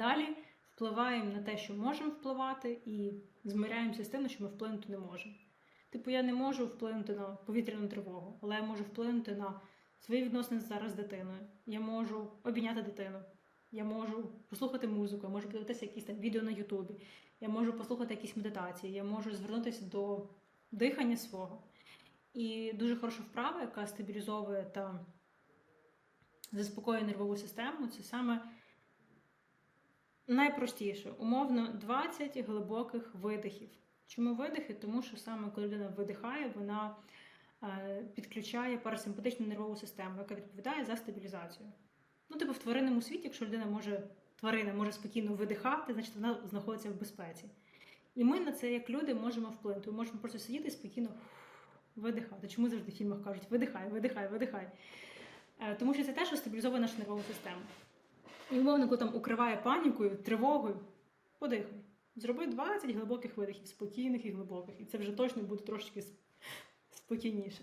Далі впливаємо на те, що можемо впливати, і змиряємося з тим, що ми вплинути не можемо. Типу, я не можу вплинути на повітряну тривогу, але я можу вплинути на свої відносини зараз з дитиною. Я можу обійняти дитину. Я можу послухати музику, я можу подивитися якісь там відео на Ютубі, я можу послухати якісь медитації, я можу звернутися до дихання свого. І дуже хороша вправа, яка стабілізовує та заспокоює нервову систему, це саме найпростіше, умовно 20 глибоких видихів. Чому видихи? Тому що саме коли людина видихає, вона е, підключає парасимпатичну нервову систему, яка відповідає за стабілізацію. Ну, типу, в тваринному світі, якщо людина може, тварина може спокійно видихати, значить вона знаходиться в безпеці. І ми на це, як люди, можемо вплинути. Ми можемо просто сидіти і спокійно видихати. Чому завжди в фільмах кажуть видихай, видихай, видихай. Е, Тому що це те, що стабілізовує нашу нервову систему. І умовнику там укриває панікою, тривогою, подихай. Зроби 20 глибоких видихів, спокійних і глибоких. І це вже точно буде трошки спокійніше.